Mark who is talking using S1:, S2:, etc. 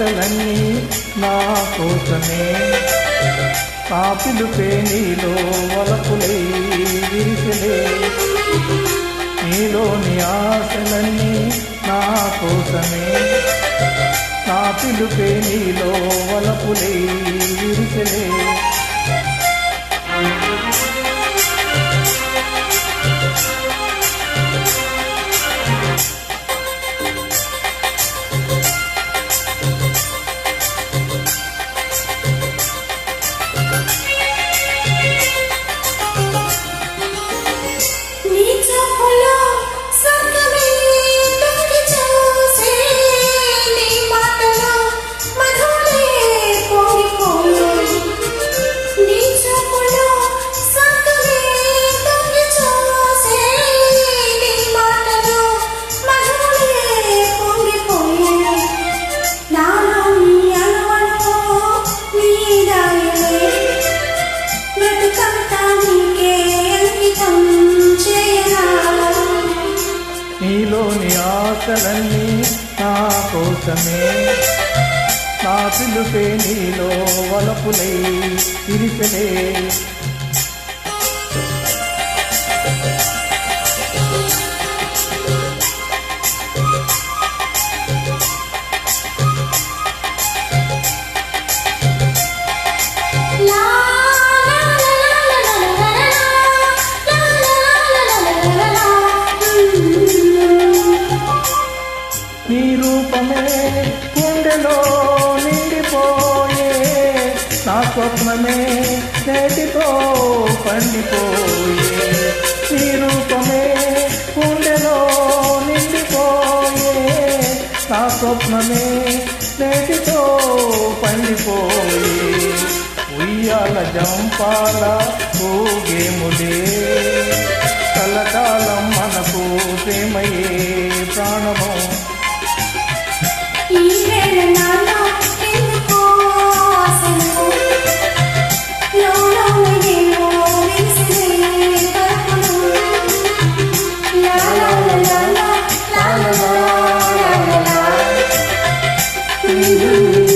S1: మాటలన్నీ నా కోసమే. కాపులుపే పేనీలో వలపులే విరిసలే. నీలోని ఆశలన్నీ నా కోసమే. నా పేనీలో వలపులే విరిసలే. ఆశలన్నీ నా కోసమే. నా పిలుపే నీలో వలపులై ఇరిసలే. స్వప్నమే గుండెలో నిండిపోయే. నా స్వప్నమే నేటితో పండిపోయే. నీ రూపమే గుండెలో నిండిపోయే. నా స్వప్నమే నేటితో పండిపోయే. ఉయ్యాల జంపాల ఊగేములే కలకాలం మనకు ప్రేమయే ప్రాణము you.